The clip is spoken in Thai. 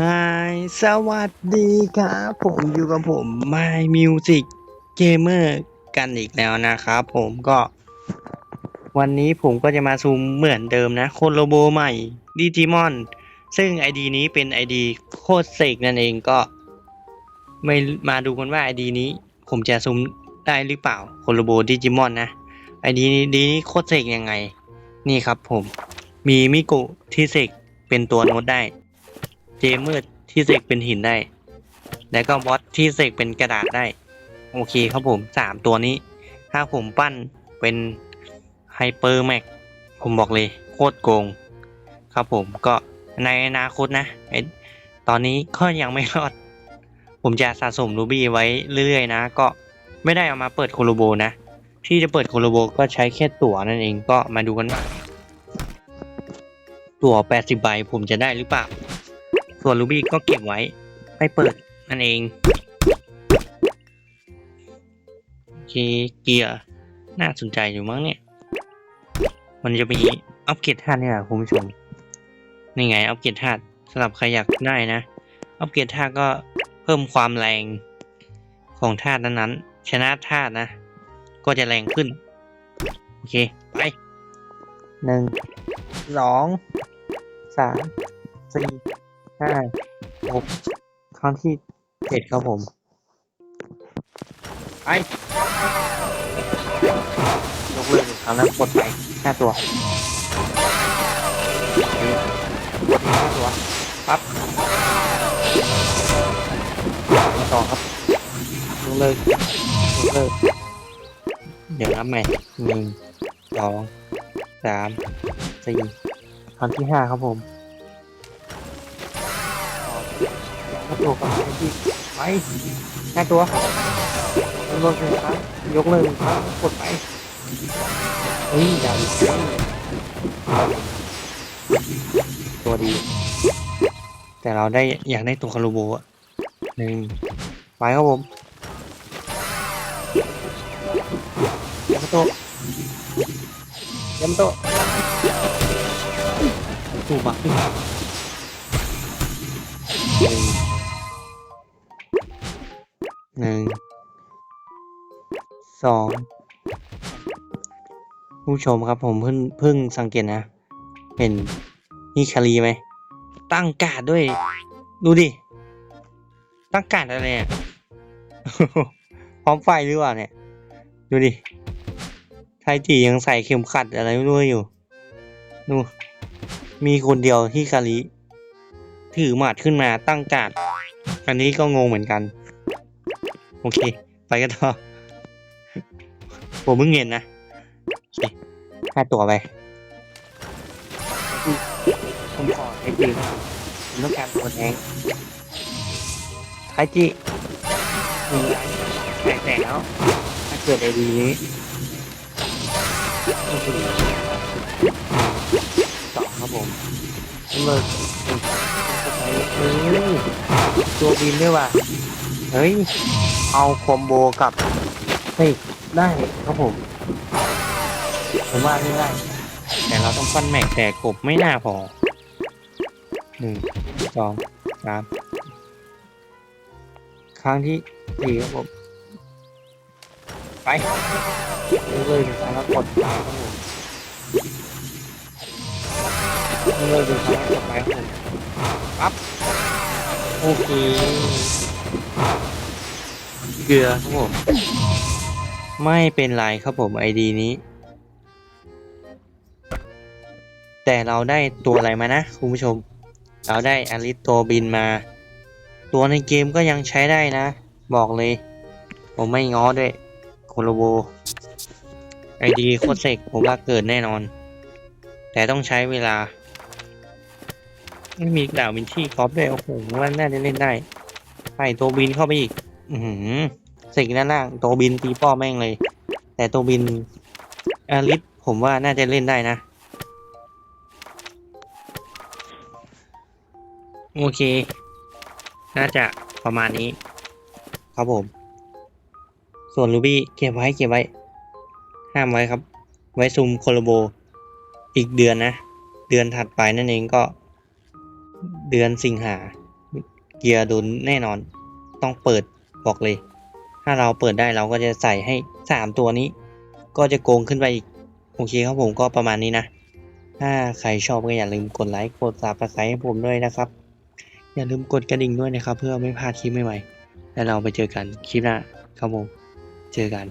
ฮายสวัสดีครับ ผมอยู่กับผม My Music Gamer กันอีกแล้วนะครับผมก็ วันนี้ผมก็จะมาซูมเหมือนเดิมนะ โคโลโบใหม่ดิจิมอน ซึ่ง ID นี้เป็น ID โคตรเสกนั่นเองก็ ไม่มาดูกันว่า ID นี้ ผมจะซูมได้หรือเปล่า โคโลโบดิจิมอนนะ ID นี้ดีนี้โคตรเสกยังไง นี่ครับผม มีมิกะที่เสกเป็นตัวโน้ตได้ เจมืดที่เสกเป็นหินได้ แล้วก็บอสที่เสกเป็นกระดาษได้ โอเคครับผมสามตัวนี้ ถ้าผมปั้นเป็นไฮเปอร์แม็กผมบอกเลยโคตรโกง ครับผมก็ในอนาคตนะตอนนี้ก็ยังไม่รอด ผมจะสะสมรูบี้ไว้เรื่อยๆนะ ก็ไม่ได้เอามาเปิดโคโลโบนะ ที่จะเปิดโคโลโบก็ใช้แค่ตั๋วนั่นเองก็มาดูกันว่า ตัว 80 ใบผมจะได้หรือเปล่า ส่วนรูบี้ก็เก็บไว้ไม่เปิดนั่นเอง โอเค เกียร์ น่าสนใจอยู่มั้งเนี่ย มันจะมีอัปเกรดธาตุนี่แหละคุณผู้ชม นี่ไงอัปเกรดธาตุสำหรับใครอยากได้นะ อัปเกรดธาตุก็เพิ่มความแรงของธาตุนั้นๆ ชนะธาตุนะ ก็จะแรงขึ้น โอเค ไปหนึ่งสอง สามสี่ห้าหกครั้งที่เจ็ดครับผมไปยกเลิกหนึ่งครั้งแล้วกดไปห้าตัวกดห้าตัวปั๊บมาต่อครับยกเลิกยกเลิกเดี๋ยวนับใหม่หนึ่งสองสามสี่ ครั้งที่ห้าครับผมตัวก่อนที่ไปห้าตัวยกเลิกหนึ่งครั้งยกเลิกหนึ่งครั้งกดไปเฮ้ยอย่าตัวดี แต่เราได้อยากได้ตัวคารูโบะหนึ่งไปครับผมยามโตยามโตะถูบักขึ้นหนึ่งสองผู้ชมครับผมเพิ่งเพิ่งสังเกตนะ เห็นนี่คารีไหม ตั้งการ์ดด้วย ดูดิ ตั้งการ์ดอะไรอะพร้อมไฟหรือเปล่าเนี่ย ดูดิไทจียังใส่เข็มขัดอะไรไม่รู้อยู่ ดู มีคนเดียวที่คาริถือหมัดขึ้นมาตั้งการ์ดอันนี้ก็งงเหมือนกัน โอเค ไปกันต่อผมเพิ่งเห็นนะโอเคค่าตั๋วไปผมขอไทจีผมต้องการตัวแทงไทจีหนึ่งล้านแตกแตกแล้วถ้าเกิดไอดีนี้โอ้โหสอง ครับผมเลิกเฮ้ยตัวบินด้วยว่ะ เฮ้ย เอาคอมโบกับ เฮ้ย ได้ครับผม ผมว่าไม่ได้ แต่เราต้องฟันแม็กแต่กบไม่น่าพอหนึ่งสองสามครั้งที่สี่ครับผม ไปเลยนึ่งครั้งแล้วกดครับผม เลยหนึ่งครั้งแล้วกดไปครับผมปั๊บโอเคเกลือครับผม ไม่เป็นไรครับผมไอดีนี้ แต่เราได้ตัวอะไรมานะคุณผู้ชม เราได้อลิสตัวบินมา ตัวในเกมก็ยังใช้ได้นะ บอกเลย ผมไม่ง้อด้วยโคโลโบไอดีโคตรเซกผมว่าเกิดแน่นอน แต่ต้องใช้เวลา ไม่มีดาววินชี่ครอปด้วยโอ้โหว่าน่าจะเล่นได้ใส่ตัวบินเข้าไปอีก อือหือสิ่งด้านล่างตัวบินตีป้อแม่งเลย แต่ตัวบินอาริสผมว่าน่าจะเล่นได้นะ โอเค น่าจะประมาณนี้ ครับผม ส่วนรูบี้เก็บไว้เก็บไว้ ห้ามไว้ครับ ไว้ซุมโคโลโบ อีกเดือนนะ เดือนถัดไปนั่นเองก็ เดือนสิงหาเกียร์ดุนแน่นอนต้องเปิดบอกเลย ถ้าเราเปิดได้เราก็จะใส่ให้สามตัวนี้ ก็จะโกงขึ้นไปอีก โอเคครับผมก็ประมาณนี้นะ ถ้าใครชอบก็อย่าลืมกดไลค์กดซับสไครต์ให้ผมด้วยนะครับ อย่าลืมกดกระดิ่งด้วยนะครับ เพื่อไม่พลาดคลิปใหม่ๆแล้วเราไปเจอกันคลิปหน้าครับผมเจอกัน